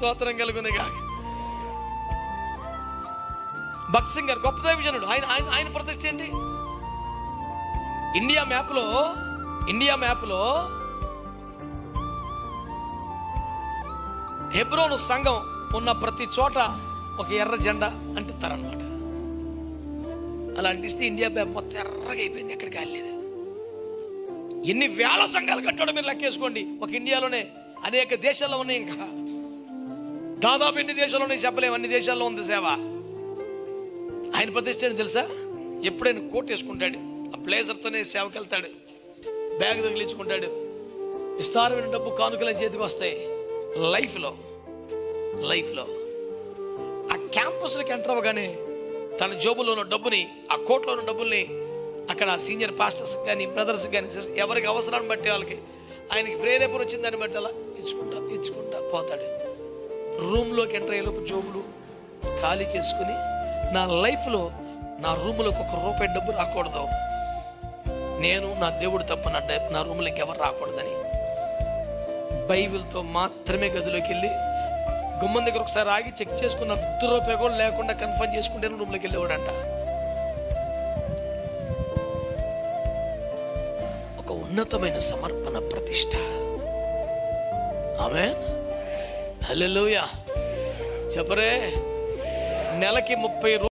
స్తోత్రం కలుగునిగా భక్సింగ్ గారు గొప్ప దైవజనుడు. ఆయన ఆయన ఆయన ప్రతిష్ట ఏంటి? ఇండియా మ్యాప్లో ఇండియా మ్యాప్లో హెబ్రోను సంఘం ఉన్న ప్రతి చోట ఒక ఎర్ర జెండా అంటిస్తారనమాట అలా అంటిస్తే ఇండియా మ్యాప్ మొత్తం ఎర్రగా అయిపోయింది ఎక్కడికి వెళ్ళలేదు. ఎన్ని వేల సంఘాలు కట్టడం మీరు లెక్కేసుకోండి. ఒక ఇండియాలోనే అనేక దేశాల్లో ఉన్నాయి ఇంకా. దాదాపు ఎన్ని దేశాల్లో ఉన్నాయి చెప్పలేము. అన్ని దేశాల్లో ఉంది సేవ. ఆయన ప్రతిష్ట తెలుసా? ఎప్పుడైనా కోట్ వేసుకుంటాడు. ఆ ప్లేజర్తోనే సేవకి వెళ్తాడు బ్యాగ్ తగిలించుకుంటాడు. విస్తారమైన డబ్బు కానుకల చేతికి వస్తాయి. లైఫ్లో లైఫ్లో. ఆ క్యాంపస్లోకి ఎంటర్ అవ్వగానే తన జోబులో ఉన్న డబ్బుని ఆ కోట్లో ఉన్న డబ్బుల్ని అక్కడ సీనియర్ పాస్టర్స్ కానీ బ్రదర్స్ కానీ ఎవరికి అవసరాన్ని బట్టి వాళ్ళకి ఆయనకి ప్రేరేపణ వచ్చింది దాన్ని బట్టి అలా ఇచ్చుకుంటా ఇచ్చుకుంటా పోతాడు. రూమ్లోకి ఎంటర్ అయ్యేలోపు జోబులు ఖాళీ చేసుకుని నా లైఫ్లో నా రూమ్లోకి ఒక రూపాయి డబ్బు రాకూడదు. నేను నా దేవుడు తప్ప నా నా రూమ్లోకి ఎవరు రాకూడదని. బైబిల్తో మాత్రమే గదిలోకి వెళ్ళి గుమ్మం దగ్గర ఒకసారి ఆగి చెక్ చేసుకున్న అర్ధ రూపాయి కూడా లేకుండా కన్ఫర్మ్ చేసుకుంటే రూమ్లోకి వెళ్ళేవాడంట. ఒక ఉన్నతమైన సమర్పణ ప్రతిష్ట. ఆమె హలో చెప్పరే నెలకి ముప్పై